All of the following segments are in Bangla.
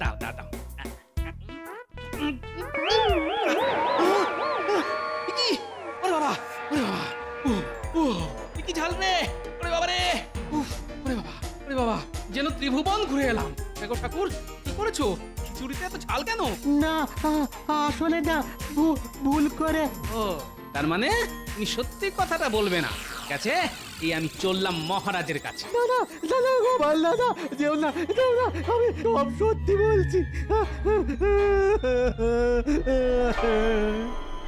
দাও দাও দাও? ওরে বাবা ওরে বাবা কি ঝাল রে ওরে বাবা রে। উফ, ওরে বাবা ওরে বাবা যেন ত্রিভুবন ঘুরে এলাম। দেখো ঠাকুর কি করেছ? খিচুড়িতে এত ঝাল কেন? না আ- আসলে না ভু- ভুল করে। ও তার মানে তুমি সত্যি কথাটা বলবে না। ঠিক আছে? এই আমি চললাম মহারাজের কাছে। দাদা দাদা গোপাল দাদা যেও না যেও না আমি সব সত্যি বলছি।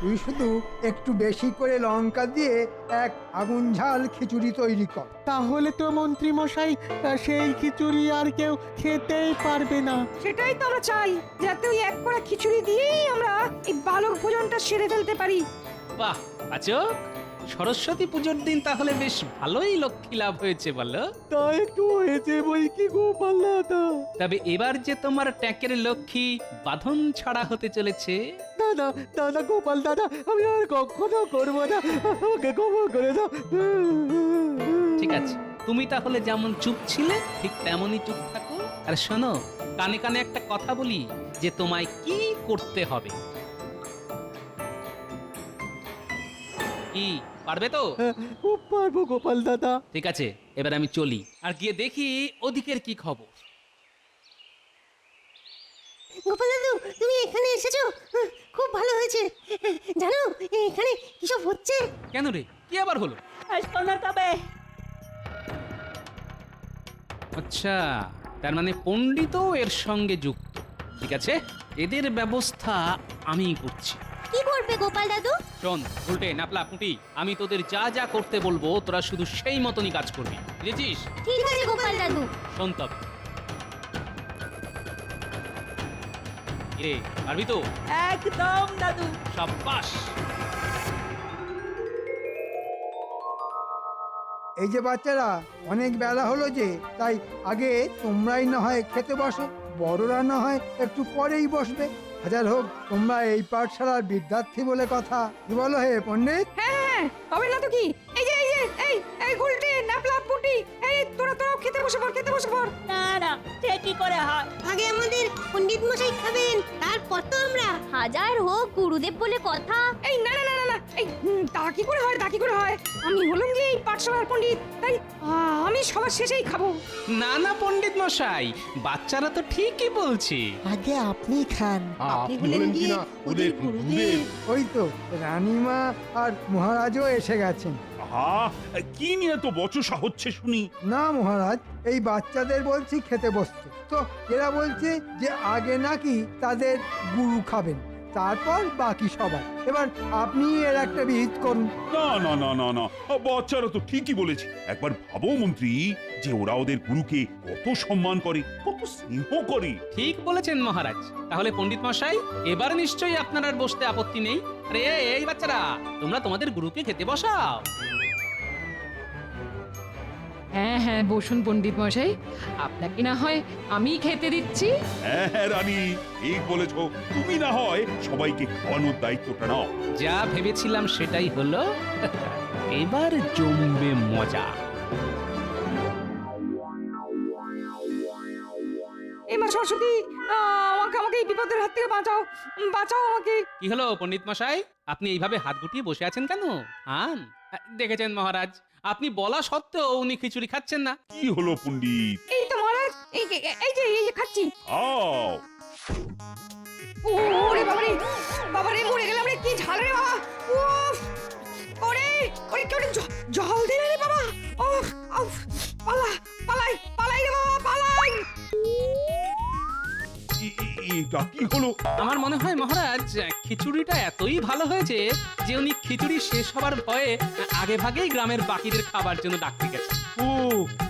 তুই শুধু একটু বেশি করে লঙ্কা দিয়ে এক আগুন ঝাল খিচুড়ি তৈরি কর। তাহলে তো মন্ত্রী মশাই সেই খিচুড়ি আর কেউ খেতেই পারবে না। সেটাই তো আমরা চাই যাতে ওই এক কড়া খিচুড়ি দিয়েই আমরা এই বালক ভোজনটা সেরে ফেলতে পারি। বাহ আচক সরস্বতী পুজোর দিন তাহলে বেশ ভালোই লক্ষ্মী লাভ হয়েছে বলো? তা একটু হয়েছে বই কি গোপাল দাদা তবে এবার যে তোমার ট্যাঁকের লক্ষ্মী বাঁধন ছাড়া হতে চলেছে। দাদা দাদা গোপাল দাদা আমি আর কখনো করব না। আমাকে ক্ষমা করে দাও। ঠিক আছে তুমি তাহলে যেমন চুপ ছিলে ঠিক তেমনই চুপ থাকো। আর শোনো কানে কানে একটা কথা বলি যে তোমায় কি করতে হবে? কি পারবে তো? খুব পারব গোপাল দাদা। ঠিক আছে এবার আমি চলি। আর গিয়ে দেখি ওদিকের কি খবর। গোপাল দাদু তুমি এখানে এসেছ? খুব ভালো হয়েছে। জানো এখানে কিসব হচ্ছে? কেন রে? কি আবার হলো? শোনা তবে। আচ্ছা তার মানে পণ্ডিতও এর সঙ্গে যুক্ত। ঠিক আছে এদের ব্যবস্থা আমি করছি। কি করবে গোপাল দাদু? শোন উল্টে নাপলা পুঁটি আমি তোদের যা যা করতে বলব তোরা শুধু সেই মতনই কাজ করবি। বুঝেছিস? ঠিক আছে গোপাল দাদু। শোন তবে। রে পারবি তো? একদম দাদু। সাব্বাস। এই যে বাচ্চারা অনেক বেলা হলো যে তাই আগে তোমরাই না হয় খেতে বসো বড়রা না হয় একটু পরেই বসবে। হাজার হোক তোমরা এই পাঠশালার বিদ্যার্থী বলে কথা। কি বলো হে পণ্ডিত? হ্যাঁ হবে না তো কি? এই যে এই যে এই এই গুলটে নাপলা পুটি এই তোরা তোরা খেতে বসে পড় খেতে বসে পড়। না না সে কি করে হয়? আগে আমাদের পণ্ডিত মশাই খাবেন তারপর তো আমরা। হাজার হোক গুরুদেব বলে কথা। এই না না না না না এই তা কি করে হয় তা কি করে হয়? আমি হলাম যে এই পাঠশালার পণ্ডিত তাই? আমি সবার শেষেই খাব। না না পণ্ডিত মশাই বাচ্চারা তো ঠিকই বলছে। আগে আপনি খান। আপনি হলেন কি ওদের গুরুদেব। ওই তো রানীমা আর মহারাজও এসে গেছেন। আহা কি নিয়ে তো বচসা হচ্ছে শুনি? না মহারাজ এই বাচ্চাদের বলছি খেতে বসতে তো এরা বলছে যে আগে নাকি তাদের গুরু খাবেন। তারপর বাকি সবাই। এবার আপনি এর একটা বিহিত করুন। না না না না না। বাচ্চারা তো ঠিকই বলেছে। একবার ভাবো মন্ত্রী যে ওরা ওদের গুরুকে কত সম্মান করে কত স্নেহ করে। ঠিক বলেছেন মহারাজ। তাহলে পণ্ডিত মশাই এবার নিশ্চয়ই আপনার আর বসতে আপত্তি নেই। আরে এই, এই বাচ্চারা তোমরা তোমাদের গুরুকে খেতে বসাও। হ্যাঁ হ্যাঁ বসুন পণ্ডিত মশাই। আপনাকে না হয় আমি খেতে দিচ্ছি। হ্যাঁ হ্যাঁ রানী ঠিক বলেছ। তুমি না হয় সবাইকে খাওয়ানোর দায়িত্বটা নাও। যা ভেবেছিলাম সেটাই হলো। এবার জমবে মজা। এই মা সরস্বতী আহ, আমাকে আমাকে এই বিপদের হাত থেকে বাঁচাও। বাঁচাও আমাকে। কি হলো পণ্ডিত মশাই? আপনি এইভাবে হাত গুটিয়ে বসে আছেন কেন? আন। দেখেছেন মহারাজ আপনি বলা সত্ত্বেও উনি খিচুড়ি খাচ্ছেন না। কি হলো পণ্ডিত? এই তো মহারাজ এই যে- এই যে এই যে খাচ্ছি। খাও। ওরে বাবারে বাবারে মরে গেলাম রে কি ঝাল রে বাবা। উফ এটা কি হলো? আমার মনে হয় মহারাজ, খিচুড়িটা এতই ভালো হয়েছে যে উনি খিচুড়ি শেষ হবার ভয়ে আগে ভাগেই গ্রামের বাকিদের খাবার জন্য ডাকতে গেছেন। ও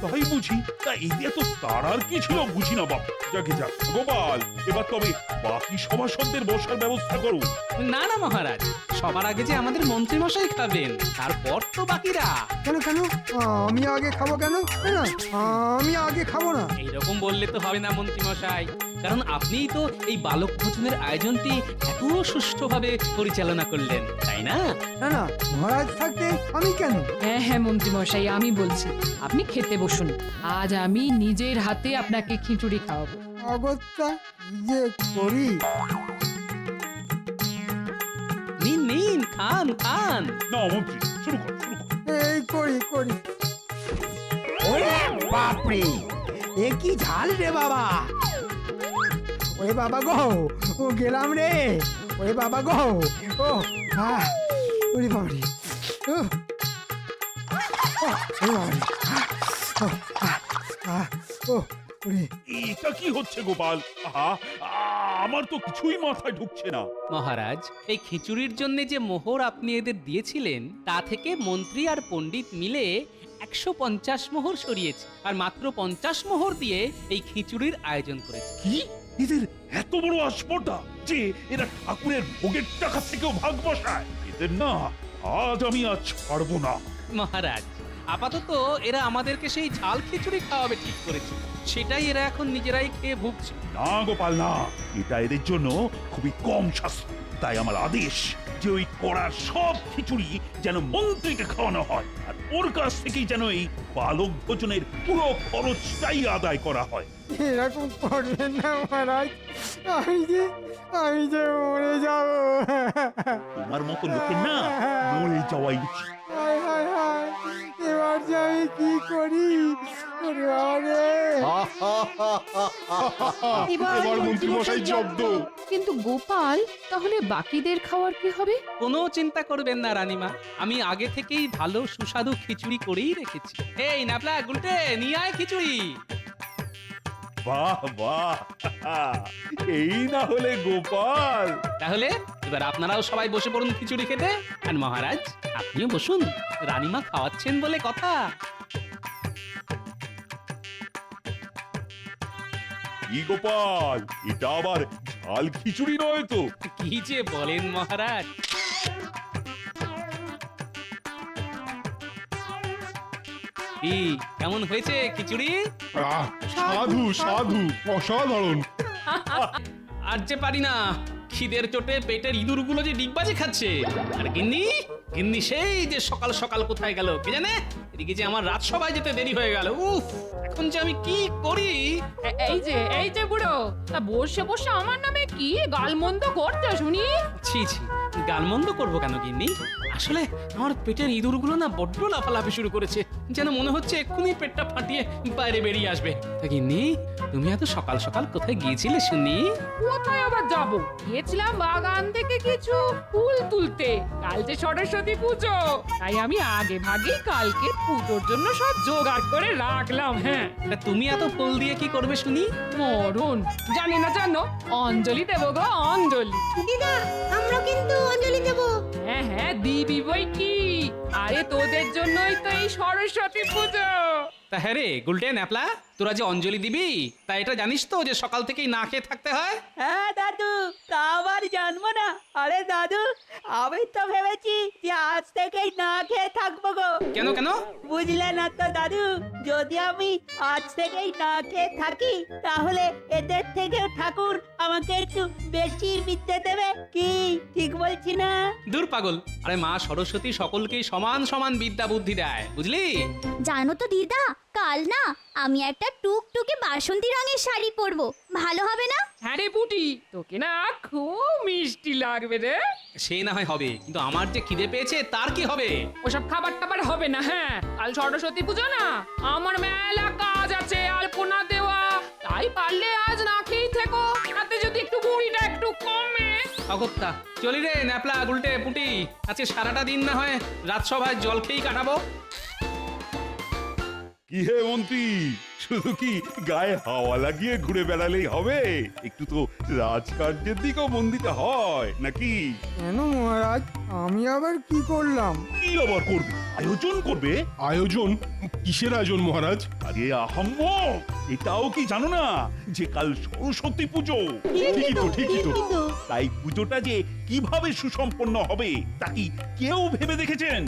তাই বুঝি? তা এতে তো তারার কি ছিল বুঝি না বাপ। যাকে যাক গোপাল এবার তবে বাকি সভাসদদের বসার ব্যবস্থা করো। না না মহারাজ সবার আগে যে আমাদের মন্ত্রী মশাই খাবেন তারপর তো বাকিরা। কেন কেন? আমি আগে খাব কেন? না আমি আগে খাব না। এইরকম বললে তো হবে না মন্ত্রী মশাই কারণ আপনিই তো এই বালক ভোজনের আয়োজনটি এত সুষ্ঠুভাবে পরিচালনা করলেন তাই না? না না মহারাজ থাকতে আমি কেন? হ্যাঁ হ্যাঁ মন্ত্রী মশাই আমি বলছি। আপনি খেতে বসুন। আজ আমি নিজের হাতে আপনাকে খিচুড়ি খাওয়াবো। অগত্যা যে করি। নিন নিন খান খান। না মন্ত্রী শুরু কর শুরু কর এই করি করি। ওরে বাপরে এ কি ঝাল রে বাবা। ওরে বাবা গো ও গেলাম রে। ওরে বাবা গো ও আহ ওরে বাবারে। ও ও, ওরে বাবারে। এটা কি হচ্ছে গোপাল? আহা আমার তো কিছুই মাথায় ঢুকছে না। মহারাজ এই খিচুড়ির জন্য যে মোহর আপনি এদের দিয়েছিলেন তা থেকে মন্ত্রী আর পণ্ডিত মিলে একশো পঞ্চাশ মোহর সরিয়েছে আর মাত্র পঞ্চাশ মোহর দিয়ে এই খিচুড়ির আয়োজন করেছে। কি? এদের এত বড় আসপর্দা যে এরা ঠাকুরের ভোগের টাকা থেকেও ভাগ বসায়। এদের না আজ আমি আজ ছাড়বো না। মহারাজ আপাতত এরা আমাদেরকে সেই ঝাল খিচুড়ি খাওয়াবে ঠিক করেছে। সেটাই এরা এখন নিজেরাই খেয়ে ভুগছে। না গোপাল না। এটা এদের জন্য খুবই কম শাস্তি। তাই আমার আদেশ যে ওই কড়ার সব খিচুড়ি যেন মন্ত্রীকে খাওয়ানো হয় আর ওর কাছ থেকেই যেন এই বালক ভোজনের পুরো খরচটাই আদায় করা হয়। এরকম করবেন না মহারাজ। আমি যে আমি যে মরে যাব। তোমার মতো লোকের না মরে যাওয়াই উচিত। এবার যে আমি কি করি? এবার জব্দ। কিন্তু গোপাল তাহলে বাকিদের খাওয়ার কি হবে? কোনো চিন্তা করবেন না রানীমা। আমি আগে থেকেই ভালো সুস্বাদু খিচুড়ি করেই রেখেছি। এই নাপলা গুলটে নিয়ে আয় খিচুড়ি। বাহ বাহ। এই না হলে গোপাল। তাহলে এবার আপনারাও সবাই বসে পড়ুন খিচুড়ি খেতে। আর মহারাজ আপনিও বসুন। রানীমা খাওয়াচ্ছেন বলে কথা। কি গোপাল এটা আবার ঝাল খিচুড়ি নয় তো। কি যে বলেন মহারাজ। কি কেমন হয়েছে খিচুড়ি? সাধু সাধু অসাধারণ। আর যে পারি না খিদের চোটে পেটের ইঁদুরগুলো যে ডিগবাজি খাচ্ছে। আর গিন্নি গিন্নি সেই যে সকাল সকাল কোথায় গেল কে জানে? এদিকে যে আমার রাজসভায় যেতে দেরি হয়ে গেল। উফ এখন যে আমি কি করি? এ- এই যে এই যে বুড়ো তা বসে বসে আমার নামে কি? গালমন্দ করতে শুনি? ছি ছি গালমন্দ করব কেন গিন্নি? আসলে আমার পেটের ইঁদুরগুলো না বড্ড লাফালাফি শুরু করেছে যেন মনে হচ্ছে এক্ষুনি পেটটা ফাটিয়ে বাইরে বেরিয়ে আসবে। তা গিন্নি তুমি এত সকাল সকাল কোথায় গিয়েছিলে শুনি? কোথায় আবার যাব? গিয়েছিলাম বাগান থেকে কিছু ফুল তুলতে। কাল যে সরস্বতী পুজো। তাই আমি আগে ভাগেই কালকে পুজোর জন্য সব জোগাড় করে রাখলাম হ্যাঁ। তা তুমি এত ফুল দিয়ে কি করবে শুনি? মরণ। জানি না জানো অঞ্জলি দেবো গো অঞ্জলি। তোদের জন্যই তো এই সরস্বতী পুজো। তা হ্যাঁ রে গুলটেন ন্যাপলা তোরা যে অঞ্জলি দিবি তা এটা জানিস তো যে সকাল থেকেই না খেয়ে থাকতে হয়? হ্যাঁ দাদু তা আবার জানব না। আরে দাদু আমি তো ভেবেছি যে আজ থেকেই না খেয়ে থাকব গো। কেন কেন? বুঝলে না তো দাদু যদি আমি আজ থেকেই না খেয়ে থাকি তাহলে এদের থেকেও ঠাকুর আমাকে একটু বেশি বিদ্যে দেবে কি? ঠিক বলছি না? দূর পাগল। আরে মা সরস্বতী সকলকেই সমান সমান বিদ্যা বুদ্ধি দেয় বুঝলি? জানো তো দিদা কাল না আমি একটা টুকটুকে বাসন্তী রঙের শাড়ি পরবো। ভালো হবে না? হ্যাঁ রে পুটি তোকে না খুব মিষ্টি লাগবে রে। সে না হয় হবে কিন্তু আমার যে খিদে পেয়েছে তার কি হবে? ওসব খাবার টাবার হবে না হ্যাঁ। কাল সরস্বতী পুজো না? আমার মেলা কাজ আছে আলপনা দেওয়া। তাই পারলে আজ না খেয়েই থেকো। তাতে যদি একটু বুড়িটা একটু কমে। অগত্যা চলি রে ন্যাপলা গুলটে পুটি। আজকে সারাটা দিন না হয় রাজসভায় জল খেয়েই কাটাবো। কি হে মন্ত্রী শুধু কি গায়ে হাওয়া লাগিয়ে ঘুরে বেড়ালেই হবে? একটু তো রাজকার্যের দিকেও মন দিতে হয় নাকি? কেন মহারাজ? আমি আবার কি করলাম? কি আবার করবে? আয়োজন করবে? আয়োজন? কিসের আয়োজন মহারাজ? আরে আহাম্মক এটাও কি জানো না? যে কাল সরস্বতী পুজো। ঠিকই তো ঠিকই তো তাই পুজোটা যে কীভাবে সুসম্পন্ন হবে তা কি কেউ ভেবে দেখেছেন?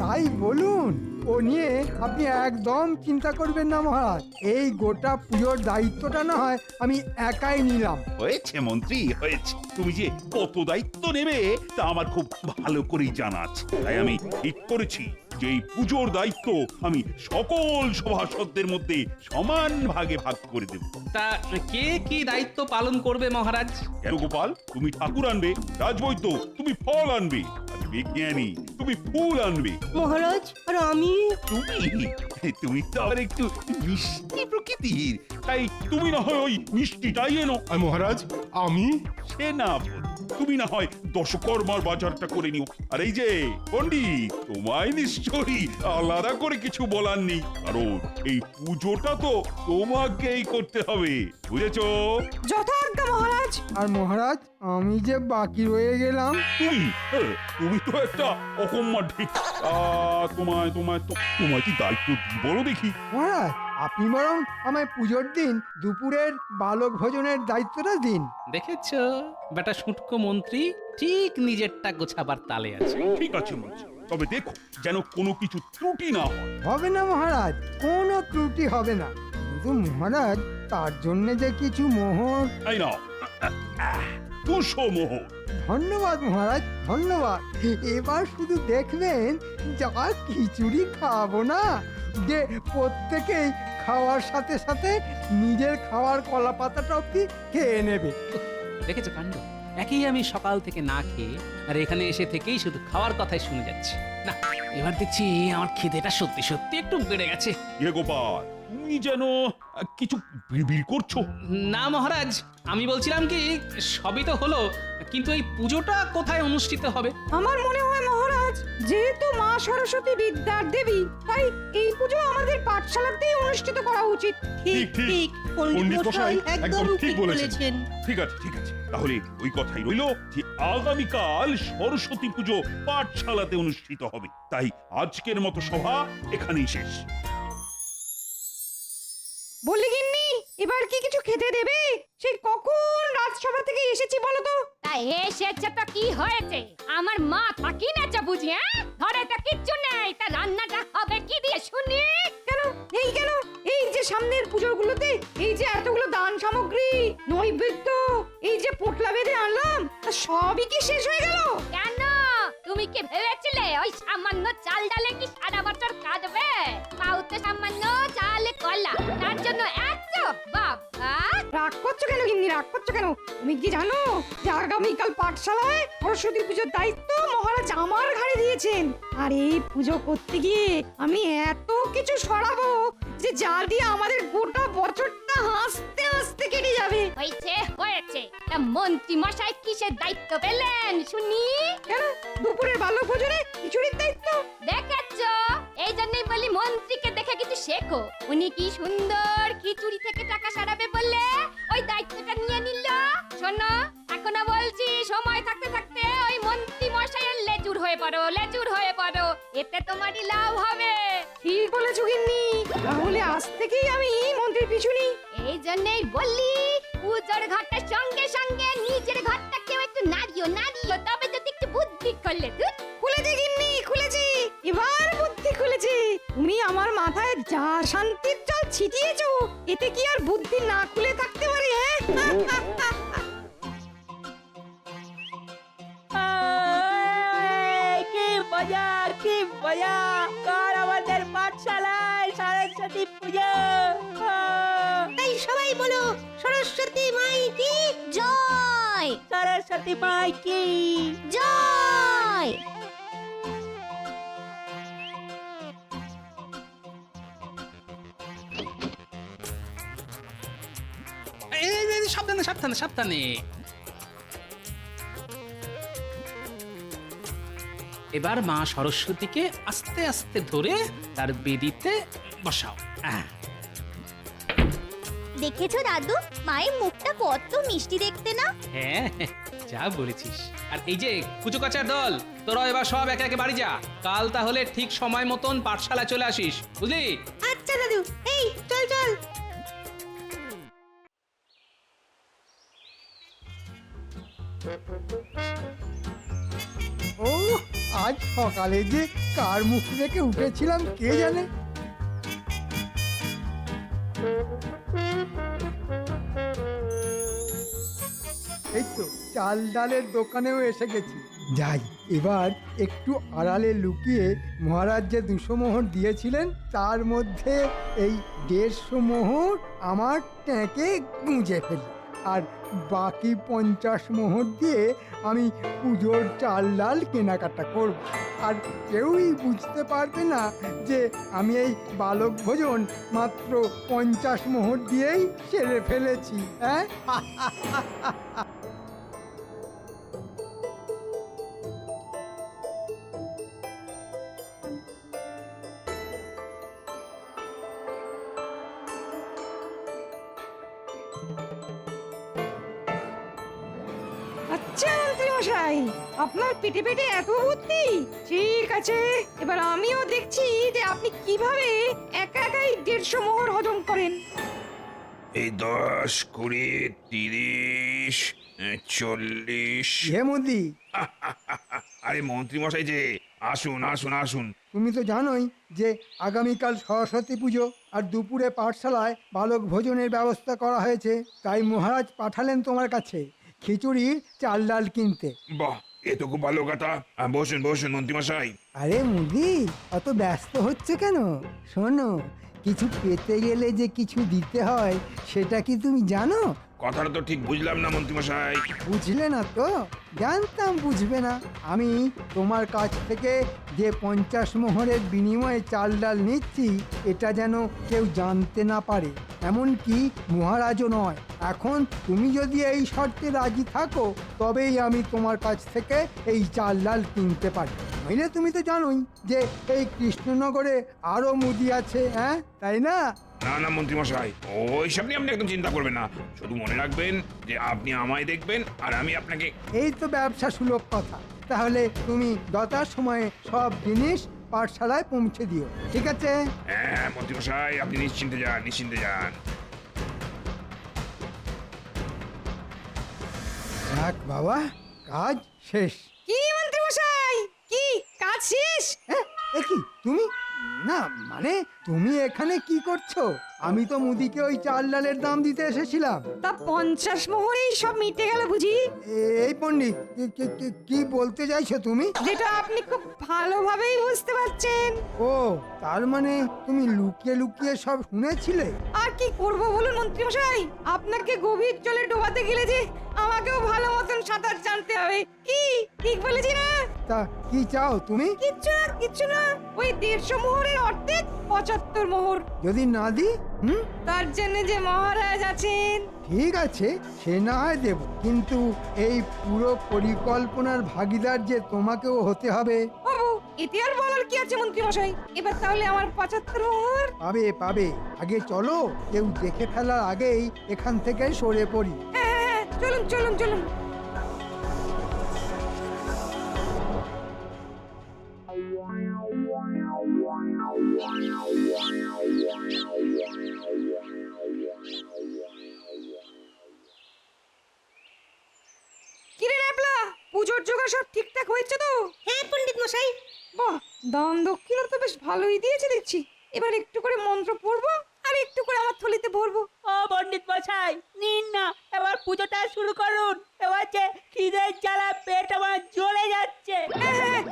তাই বলুন। ও নিয়ে আপনি একদম চিন্তা করবেন না মহারাজ। এই গোটা পুজোর দায়িত্বটা না হয় আমি একাই নিলাম। হয়েছে মন্ত্রী হয়েছে। তুমি যে কত দায়িত্ব নেবে তা আমার খুব ভালো করেই জানা আছে। তাই আমি ঠিক করেছি যে এই পুজোর দায়িত্ব আমি সকল সভাসদদের মধ্যে সমান ভাগে ভাগ করে দেব। তা কে কি দায়িত্ব পালন করবে মহারাজ? কেন গোপাল? তুমি ঠাকুর আনবে রাজবৈদ্য তুমি ফল আনবে। বিজ্ঞানী। তুমি ফুল আনবে। মহারাজ আর আমি? তুমি? তুমি তো আবার একটু মিষ্টি প্রকৃতির। তাই তুমি না হয় ওই মিষ্টিটাই এনো। আর মহারাজ আমি? সে না। তুমি না হয় দশকর্মার বাজারটা করে নিও। আর এই যে পণ্ডিত তোমায় নিশ্চয়ই আলাদা করে কিছু বলার নেই। কারণ এই পুজোটা তো তোমাকেই করতে হবে বুঝেছ? যথাজ্ঞা মহারাজ। আর মহারাজ আমি যে বাকি রয়ে গেলাম। তুমি হ্যাঁ, তুমি তো একটা অকম্মা ঢিক তোমায় তোমায় তো- তোমায় কি দায়িত্ব দিই বলো দেখি? মহারাজ আপনি বরং আমায় পুজোর দিন দুপুরের বালক ভোজনের দায়িত্বটা দিন। দেখেছ? বেটা শুটকো মন্ত্রী ঠিক নিজেরটা গোছাবার তালে আছে। ঠিক আছে মন্ত্রী। তবে দেখো যেন কোনো কিছু ত্রুটি না হয়। হবে না মহারাজ কোনো ত্রুটি হবে না। কিন্তু মহারাজ তার জন্য যে কিছু মোহর। তাই না দুশো মোহর। ধন্যবাদ মহারাজ ধন্যবাদ। এবার শুধু দেখবেন যা খিচুড়ি খাওয়াবো না যে প্রত্যেকেই খাওয়ার সাথে সাথে নিজের খাওয়ার কলা পাতাটা অব্দি খেয়ে নেবে। দেখেছ কাণ্ড? একই আমি সকাল থেকে না খেয়ে আর এখানে এসে থেকেই শুধু খাওয়ার কথাই শুনে যাচ্ছি। না এবার দেখছি আমার খিদেটা সত্যি সত্যি একটু বেড়ে গেছে। এ গোপাল তুমি যেন কিছু বিড়বিড় করছ? না মহারাজ আমি বলছিলাম কি সবই তো হলো কিন্তু এই পুজোটা কোথায় অনুষ্ঠিত হবে? আমার মনে হয় মহারাজ যেহেতু মা সরস্বতী বিদ্যার দেবী তাই এই পুজো আমাদের পাঠশালাতেই অনুষ্ঠিত করা উচিত। ঠিক ঠিক। পণ্ডিত মশাই একদম ঠিক বলেছেন। ঠিক আছে ঠিক আছে। তাহলে ওই কথাই রইল যে আগামীকাল সরস্বতী পুজো পাঠশালাতে অনুষ্ঠিত হবে। তাই আজকের মতো সভা এখানেই শেষ। বলি গিন্নি এবার কি কিছু খেতে দেবে? সেই কখন রাজসভা থেকে এসেছি বলো তো? তা এসেছে তো কি হয়েছে? আমার মা থাকি না চা বুঝি হ্যাঁ? ঘরে তো কিচ্ছু নেই তা রান্নাটা হবে কি দিয়ে শুনি? কেন? এই কেন? এই যে সামনের পুজোগুলোতে এই যে এতগুলো দান সামগ্রী নৈবেদ্য এই বেঁধে আনলাম? তা সবই কি শেষ হয়ে গেল? কেন? তুমি কি ভেবেছিলে ওই সামান্য চাল ডালে কি সারা বছর কাটবে? তাও তো সামান্য চালে কলা তার জন্য এত বাবা রাগ করছ কেন গিন্নি? রাগ করছ কেন? তুমি কি জানো যে আগামীকাল পাঠশালায় সরস্বতী পুজোর দায়িত্ব মহারাজ আমার ঘাড়ে দিয়েছেন? আর এই পুজো করতে গিয়ে আমি এত কিছু সরাবো যে যা দিয়ে আমাদের গোটা বছরটা হাসতে হাসতে কেটে যাবে। হয়েছে হয়েছে। তা মন্ত্রী মশাই কিসের দায়িত্ব পেলেন শুনি? কেন? দুপুরের বাল্য ভোজনে খিচুড়ির দায়িত্ব? দেখেছ? এই জন্যই বলি মন্ত্রীকে দেখে কিছু শেখো। উনি কি সুন্দর খিচুড়ি থেকে টাকা সারাবে বললে ওই দায়িত্বটা নিয়ে নিল? শোনো এখনও বলছি সময় থাকতে থাকতে ওই মন্ত্রী মশাইয়ের লেজুর হয়ে পড়ো লেজুর হয়ে পড়ো। এতে তোমারই লাভ হবে। ঠিক বলেছ গিন্নি। তাহলে আজ থেকেই আমি মন্ত্রীর পিছু নিই এই জন্যই বললি পুজোর ঘরটার সঙ্গে সঙ্গে নিজের ঘরটাকেও একটু নাড়িও নাড়িও। তবে যদি একটু বুদ্ধি করলে তুই খুলেছি গিন্নি খুলেছি। এবার বুদ্ধি খুলেছি। তুমি আমার মাথায় যা শান্তির জল ছিটিয়েছো এতে কি আর বুদ্ধি না খুলে থাকতে পারে হ্যাঁ? কি মজা মজা কার আমাদের পাঠশালায় সরস্বতী পুজো। তাই সবাই বলো সরস্বতী মাই কি? জয়! সরস্বতী মাই কি? জয়! সাবধানে সাবধানে সাবধানে। এবার মা সরস্বতীকে আস্তে আস্তে ধরে তার বেদিতে বসাও। আহ, দেখেছ দাদু? মায়ের মুখটা কত মিষ্টি দেখতে না? হ্যাঁ যা বলেছিস। আর এই যে কুচু কাচার দল তোরা এবার সব একে একে বাড়ি যা। কাল তাহলে ঠিক সময় মতন পাঠশালা চলে আসিস বুঝলি? সকালে যে কার মুখ দেখে উঠেছিলাম কে জানে? এই তো চাল ডালের দোকানেও এসে গেছি। যাই, এবার একটু আড়ালে লুকিয়ে মহারাজ যে দুশো মোহর দিয়েছিলেন, তার মধ্যে এই দেড়শো মোহর আমার ট্যাঁকে গুঁজে ফেলি। আর বাকি পঞ্চাশ মোহর দিয়ে আমি পুজোর চাল ডাল কেনাকাটা করব। আর কেউই বুঝতে পারবে না যে আমি এই বালক ভোজন মাত্র পঞ্চাশ মোহর দিয়েই সেরে ফেলেছি হ্যাঁ? আচ্ছা মন্ত্রী মশাই আপনার পেটে পেটে এত বুদ্ধি? ঠিক আছে এবার আমিও দেখছি যে আপনি কীভাবে একা একাই দেড়শো মোহর হজম করেন। এই দশ কুড়ি তিরিশ চল্লিশ। হে মোদি আরে মন্ত্রী মশাই যে আসুন আসুন আসুন। তুমি তো জানোই যে আগামীকাল সরস্বতী পুজো আর দুপুরে পাঠশালায় বালক ভোজনের ব্যবস্থা করা হয়েছে তাই মহারাজ পাঠালেন তোমার কাছে। খিচুড়ির চাল ডাল কিনতে। বাহ এ তো খুব ভালো কথা। আহ, বসুন বসুন মন্ত্রীমশাই। আরে মুদি অত ব্যস্ত হচ্ছে কেন? শোনো কিছু পেতে গেলে যে কিছু দিতে হয় সেটা কি তুমি জানো? কথাটা তো ঠিক বুঝলাম না মন্ত্রী মশাই বুঝলে না তো? জানতাম বুঝবে না। আমি তোমার কাছ থেকে যে পঞ্চাশ মোহরের বিনিময়ে চাল ডাল নিচ্ছি এটা যেন কেউ জানতে না পারে। এমনকি মহারাজও নয়। এখন তুমি যদি এই শর্তে রাজি থাকো তবেই আমি তোমার কাছ থেকে এই চাল ডাল কিনতে পারি। নইলে তুমি তো জানোই যে এই কৃষ্ণনগরে আরও মুদি আছে হ্যাঁ তাই না? না না মন্ত্রী মশাই ওইসব নিয়ে আপনি একদম চিন্তা করবেন না। শুধু মনে রাখবেন যে আপনি আমায় দেখবেন আর আমি আপনাকে এই তো ব্যবসা সুলভ কথা। তাহলে তুমি যথার সময়ে সব জিনিস পাঠশালায় পৌঁছে দিও ঠিক আছে? হ্যাঁ হ্যাঁ আপনি নিশ্চিন্তে যান নিশ্চিন্তে যান। যাক বাবা কাজ শেষ। কি মন্ত্রী মশাই কি কাজ শেষ? হ্যাঁ এ কি তুমি? না মানে তুমি এখানে কি করছ? আমি তো মুদিকে ওই চাল ডালের দাম দিতে এসেছিলাম। তা পঞ্চাশ মোহরেই সব মিটে গেল বুঝি? এই পণ্ডিত কি- কি- কি- কি বলতে চাইছো তুমি? যেটা আপনি খুব ভালোভাবেই বুঝতে পারছেন। ও তার মানে তুমি লুকিয়ে লুকিয়ে সব শুনেছিলে? আর কি করব বলুন মন্ত্রী মশাই আপনাকে গভীর জলে ডোবাতে গেলে যে আমাকেও ভালো মতন সাঁতার জানতে হবে। কি? ঠিক বলেছি না? তা কি চাও তুমি? কিচ্ছু না কিচ্ছু না। ওই দেড়শো মোহরের অর্ধেক পঁচাত্তর মোহর। যদি না দিই? হুম? তার জন্য যে মহারাজ আছেন। ঠিক আছে সে না হয় দেব। কিন্তু এই পুরো পরিকল্পনার ভাগিদার যে তোমাকেও হতে হবে। বাবু এতে আর বলার কি আছে মন্ত্রী মশাই? এবার তাহলে আমার পঁচাত্তর মোহর। পাবে পাবে। আগে চলো কেউ দেখে ফেলার আগেই এখান থেকে সরে পড়ি। হ্যাঁ হ্যাঁ হ্যাঁ চলুন চলুন চলুন। কিরে ন্যাপলা পুজোর জোগাড় সব ঠিকঠাক হয়েছে তো? হ্যাঁ পণ্ডিত মশাই। বাহ দান দক্ষিণা তো বেশ ভালোই দিয়েছে দেখছি। এবার একটু করে মন্ত্র পড়ব আর একটু করে আমার থলিতে ভরবো। ও পণ্ডিত মশাই নিন না এবার পুজোটা শুরু করুন। এবার যে খিদের জ্বালা পেট আমার জ্বলে যাচ্ছে। হ্যাঁ হ্যাঁ হ্যাঁ,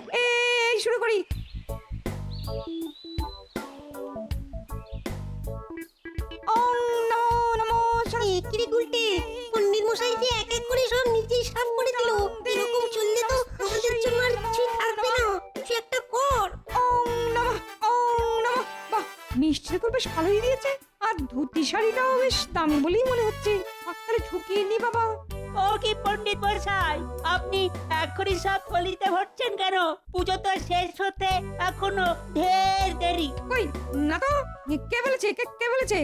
এই শুরু করি। ওম নমো নমো এ কিরে গুলটে? মশাই যে এক এক করে সব নিজেই সাফ করে দিল। এরকম চললে তো আমাদের জন্য আর কিছুই থাকবে না। কিছু একটা কর। ওম নমঃ ওম নমঃ। বাহ মিষ্টিটা তো বেশ ভালোই দিয়েছে। আর ধুতি শাড়িটাও বেশ দামি বলেই মনে হচ্ছে। হাততালে ঝুঁকিয়ে নি বাবা। ও কি পণ্ডিত মশাই আপনি এখনই সব থলিতে ভরছেন কেন? পুজো তো শেষ হতে এখনও ঢের দেরি। কই না তো কে বলেছে কে কে বলেছে?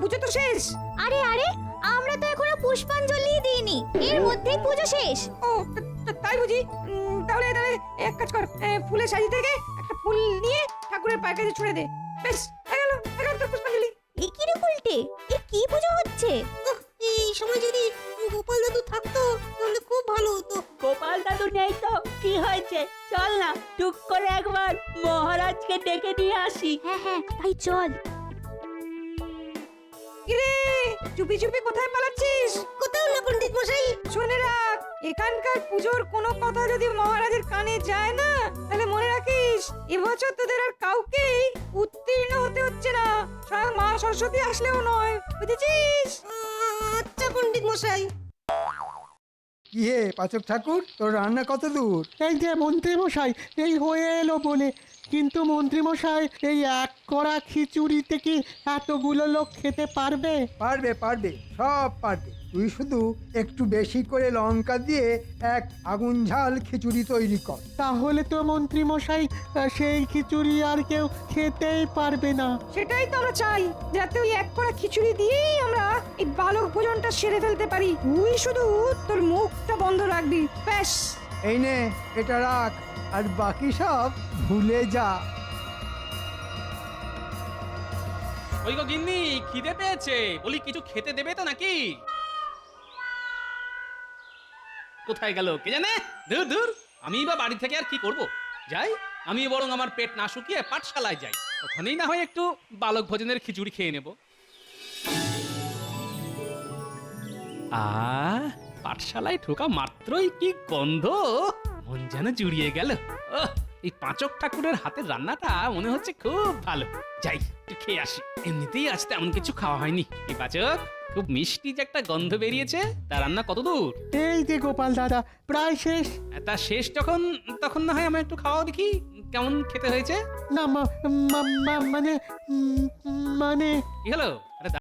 পুজো তো শেষ। আরে আরে আমরা তো এখনও পুষ্পাঞ্জলি দিইনি এর মধ্যেই পুজো শেষ। ও তা- তা- তাই বুঝি? উম, তাহলে তাহলে এক কাজ কর ফুলের সাজি থেকে একটা ফুল নিয়ে ঠাকুরের পায়ের কাছে ছুড়ে দে। বেশ হয়ে গেল হয়ে গেল তোর পুষ্পাঞ্জলি। এ কি রে উল্টে? এ কি পুজো হচ্ছে? চল না টুক করে একবার মহারাজকে ডেকে নিয়ে আসি। হ্যাঁ হ্যাঁ তাই চল। কিরে চুপি চুপি কোথায় পালাচ্ছিস? কোথাও না পণ্ডিত মশাই। শুনে রাখ এখানকার পুজোর কোনো কথা যদি মহারাজের কানে যায় না তাহলে মনে রাখিস এবছর তোদের আর কাউকেই উত্তীর্ণ হতে হচ্ছে না। স্বয়ং মা সরস্বতী আসলেও নয় বুঝেছিস? আচ্ছা পণ্ডিত মশাই। কি হে পাচক ঠাকুর, তোর রান্না কত দূর? এই যে মন্ত্রী মশাই এই হয়ে এলো বলে। কিন্তু মন্ত্রীমশাই এই এক কড়া খিচুড়িতে কি এতগুলো লোক খেতে পারবে? পারবে পারবে সব পারবে। তুই শুধু একটু বেশি করে লঙ্কা দিয়ে এক আগুন ঝাল খিচুড়ি তৈরি কর। তাহলে তো মন্ত্রীমশাই আহ, সেই খিচুড়ি আর কেউ খেতেই পারবে না। সেটাই তো আমরা চাই যাতে ওই এক কড়া খিচুড়ি দিয়েই আমরা এই বালক ভোজনটা সেরে ফেলতে পারি। তুই শুধু তোর মুখটা বন্ধ রাখবি ব্যাস। এই নে এটা রাখ। আর বাকি সব ভুলে যা। ওই গো গিন্নি, খিদে পেয়েছে। বলি, কিছু খেতে দেবে তো নাকি? কোথায় গেল কে জানে? দূর দূর আমি বা বাড়ি থেকে আর কি করব? যাই, আমি বরং আমার পেট না শুকিয়ে পাঠশালায় যাই। ওখানেই না হয় একটু বালক ভোজনের খিচুড়ি খেয়ে নেব। আ পাঠশালায় ঢোকা মাত্রই কি গন্ধ? মন যেন জুড়িয়ে গেল। ওহ, এই পাঁচক ঠাকুরের হাতের রান্নাটা মনে হচ্ছে খুব ভালো। যাই একটু খেয়ে আসি। এমনিতেই আজ তেমন কিছু খাওয়া হয়নি। এই পাচক খুব মিষ্টি যে একটা গন্ধ বেরিয়েছে তার রান্না কত দূর? এই যে গোপাল দাদা প্রায় শেষ। তা শেষ যখন তখন না হয় আমি একটু খাওয়া দেখি কেমন খেতে হয়েছে? না মা- মা- মা- মানে উম, মানে। কি হলো?